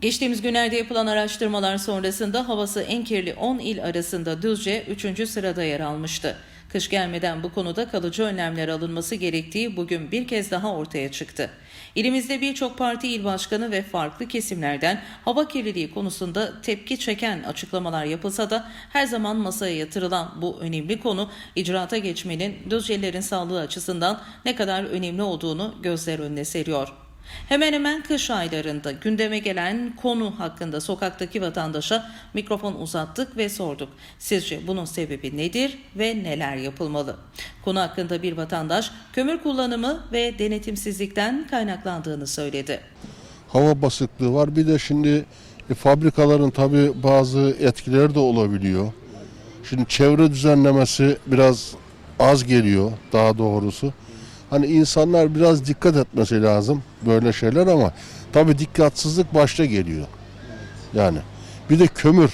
Geçtiğimiz günlerde yapılan araştırmalar sonrasında havası en kirli 10 il arasında Düzce 3. sırada yer almıştı. Kış gelmeden bu konuda kalıcı önlemler alınması gerektiği bugün bir kez daha ortaya çıktı. İlimizde birçok parti il başkanı ve farklı kesimlerden hava kirliliği konusunda tepki çeken açıklamalar yapılsa da her zaman masaya yatırılan bu önemli konu icraata geçmenin Düzcelilerin sağlığı açısından ne kadar önemli olduğunu gözler önüne seriyor. Hemen hemen kış aylarında gündeme gelen konu hakkında sokaktaki vatandaşa mikrofon uzattık ve sorduk. Sizce bunun sebebi nedir ve neler yapılmalı? Konu hakkında bir vatandaş kömür kullanımı ve denetimsizlikten kaynaklandığını söyledi. hava basıklığı var. Bir de şimdi e, fabrikaların tabi bazı etkileri de olabiliyor. Şimdi çevre düzenlemesi biraz az geliyor daha doğrusu. Hani insanlar biraz dikkat etmesi lazım böyle şeyler ama tabi dikkatsizlik başta geliyor. Yani bir de kömür.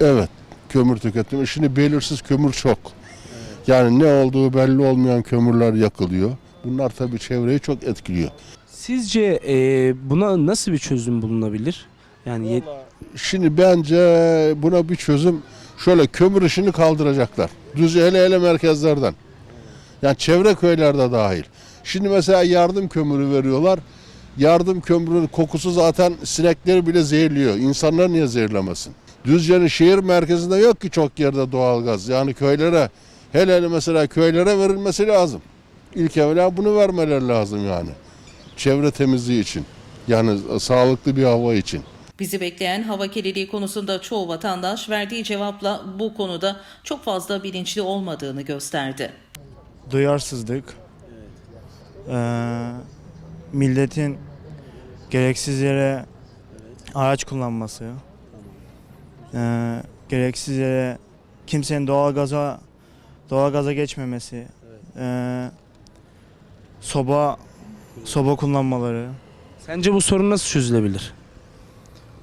Evet kömür tüketimi. Şimdi belirsiz kömür çok. Yani ne olduğu belli olmayan kömürler yakılıyor. Bunlar tabi çevreyi çok etkiliyor. Sizce e, buna nasıl bir çözüm bulunabilir? Yani yet- Şimdi bence buna bir çözüm şöyle kömür işini kaldıracaklar. Düz hele hele merkezlerden. Yani çevre köylerde dahil. Şimdi mesela yardım kömürü veriyorlar. Yardım kömürünün kokusu zaten sinekleri bile zehirliyor. İnsanlar niye zehirlemesin? Düzce'nin şehir merkezinde yok ki çok yerde doğalgaz. Yani köylere hele hele mesela köylere verilmesi lazım. İlk evvela bunu vermeleri lazım yani. Çevre temizliği için. Yani sağlıklı bir hava için. Bizi bekleyen hava kirliliği konusunda çoğu vatandaş verdiği cevapla bu konuda çok fazla bilinçli olmadığını gösterdi. Duyarsızlık, eee, milletin gereksiz yere araç kullanması, eee, gereksiz yere kimsenin doğalgaza doğalgaza geçmemesi, eee, soba soba kullanmaları. sence bu sorun nasıl çözülebilir?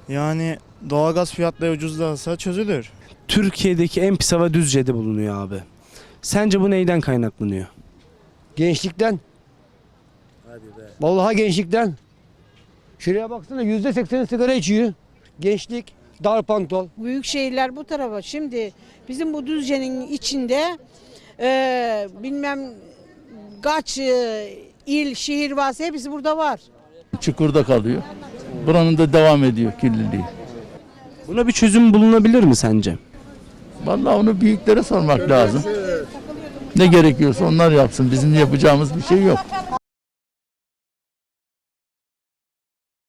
Yani doğalgaz fiyatları ucuzlarsa çözülür. Türkiye'deki en pis hava Düzce'de bulunuyor abi. Sence bu neyden kaynaklanıyor? Gençlikten. Vallahi gençlikten. Şuraya baksana yüzde sekseni sigara içiyor. Gençlik, dar pantol. Büyük şehirler bu tarafa. Şimdi bizim bu Düzce'nin içinde eee, bilmem kaç eee, il, şehir varsa hepsi burada var. çukurda kalıyor. Buranın da devam ediyor kirliliği. Buna bir çözüm bulunabilir mi sence? Vallahi onu büyüklere sormak lazım. Ne gerekiyorsa onlar yapsın. Bizim yapacağımız bir şey yok.